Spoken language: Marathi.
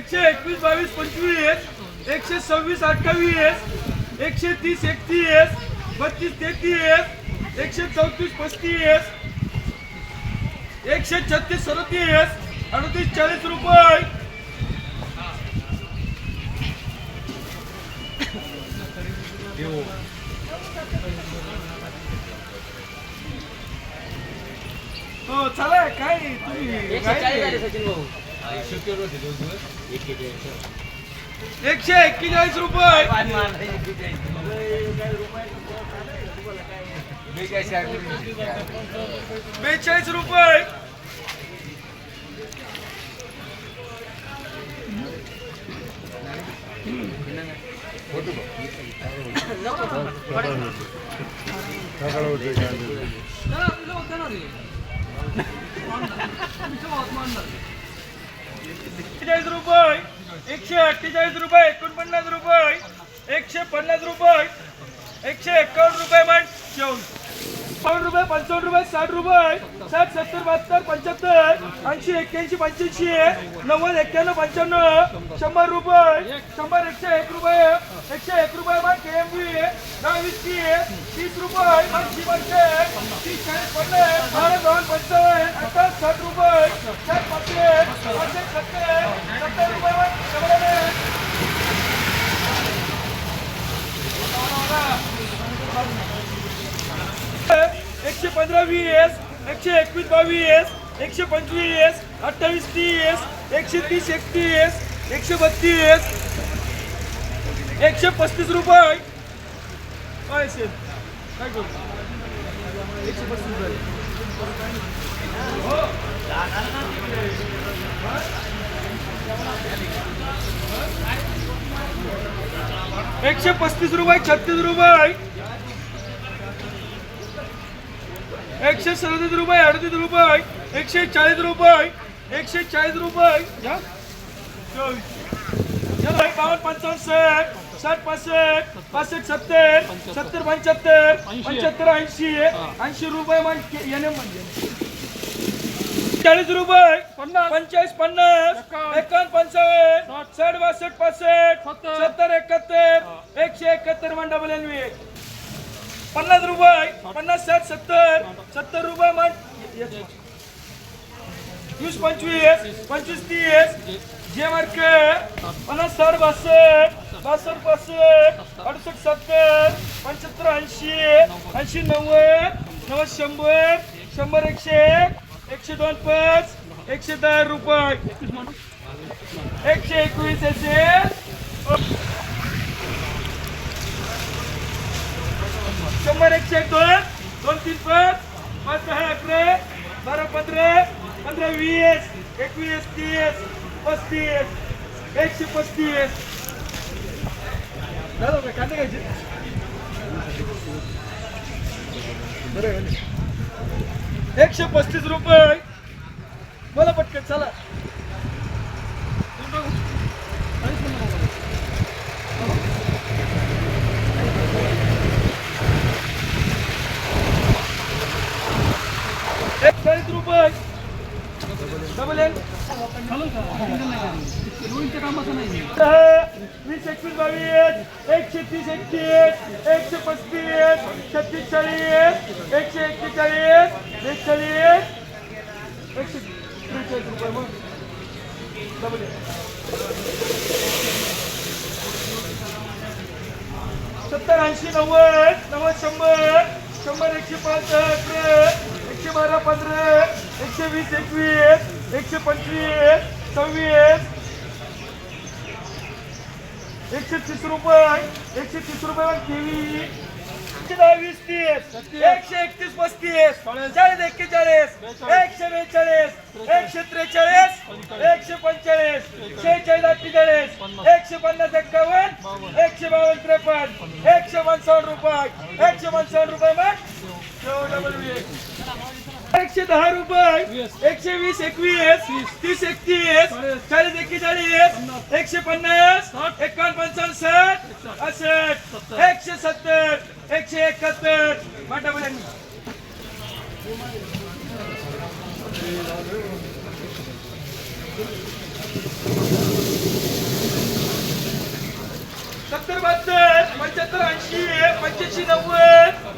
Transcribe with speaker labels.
Speaker 1: एकशे एकवीस बावीस पंचवीस एकशे सव्वीस अठ्ठावीस एकशे तीस एकतीस बत्तीस तेहतीस एकशे चौतीस पस्तीस एकशे छत्तीस सदतीस अडतीस चाळीस रुपये. हो चला काय तुम्ही?
Speaker 2: एकशे
Speaker 1: एक्केचाळीस रुपये. बेचाळीस रुपये. अठ्ठेचाळीस रुपये एकशे अठ्ठेचाळीस रुपये एकोणपन्नास रुपये एकशे पन्नास रुपये एकशे एकावन्न रुपये म्हण जेवण बावन्न रुपये पंचावन्न रुपये साठ रुपये साठ सत्तर बहात्तर पंच्याहत्तर ऐंशी एक्क्याऐंशी पंच्याऐंशी नव्वद एक्क्याण्णव पंच्याण्णव शंभर रुपये शंभर एकशे एक रुपये एकशे एक रुपये मान के एम बी दहा वीस तीस रुपये मान शी पंचे तीस चाळीस पन्नास बारा दोन पंचावन्न अठ्ठावीस साठ रुपये एकशे पंधरा वीस एकशे एकवीस बावीस एकशे पंचवीस अठ्ठावीस तीस एकशे तीस एकतीस एकशे बत्तीस एकशे पस्तीस रुपये. काय असेल? काय करू? एकशे पस्तीस रुपये. एकशे पस्तीस रुपये छत्तीस रुपये. एकशे सदतीस रुपये अडतीस रुपये. एकशे चाळीस रुपये. एकशे चाळीस रुपये. या. बावन्न पंचावन्न साठ साठ पासष्ट पासष्ट सत्तर सत्तर पंच्याहत्तर पंच्याहत्तर ऐंशी. ऐंशी रुपये म्हणजे म्हणजे चाळीस रुपये. पंचेचाळीस पन्नास. एकावन्न. पंचावन्न. साठ. बासष्ट पासष्ट. सत्तर. एकाहत्तर. एकशे एकाहत्तर मान डबल एनवी पन्नास रुपये. पन्नास साठ सत्तर. सत्तर रुपये मान वीस पंचवीस. पंचवीस तीस. जे मार्क. पन्नास साठ बासष्ट. बासष्ट पासष्ट अडुसष्ट सत्तर पंच्याहत्तर ऐंशी ऐंशी नव्वद नव्वद शंभर शंभर एकशे एकशे दोन पाच एकशे दहा रुपये. एकशे एकवीस एकशे शंभर एकशे एक दोन दोन तीन पाच पाच दहा अकरा बारा पंधरा पंधरा वीस एकवीस तीस पस्तीस एकशे पस्तीस. म्हणजे. एकशे पस्तीस रुपये. एकवीस बावीस एकशे तीस, एकशे पस्तीस छत्तीस एकशे एकशे सत्तर ऐंशी, नव्वद नव्वद, शंभर शंभर, एकशे पाच, एकशे बारा, पंधरा, एकशे वीस, एकवीस, एकशे पंचवीस, सव्वीस एकशे तीस रुपये एकशे तीस रुपये तेवीस एकशे दहा वीस तीस. एकशे एकतीस पस्तीस. चाळीस एक्केचाळीस. एकशे बेचाळीस. एकशे त्रेचाळीस. एकशे पंचेचाळीस. शेहेचाळीस अठ्ठेचाळीस. एकशे पन्नास एक्कावन्न. एकशे बावन्न त्रेपन्न. एकशे पंचावन्न रुपये. एकशे पंचावन्न रुपये मग. डबल एकशे दहा रुपये एकशे वीस एकवीस तीस. एकतीस चाळीस. एक्केचाळीस एकशे पन्नास एकावन्न पंचावन्न साठ असठ एकशे सत्तर एकशे एकाहत्तर. सत्तर बहात्तर पंच्याहत्तर ऐंशी पंच्याऐंशी नव्वद.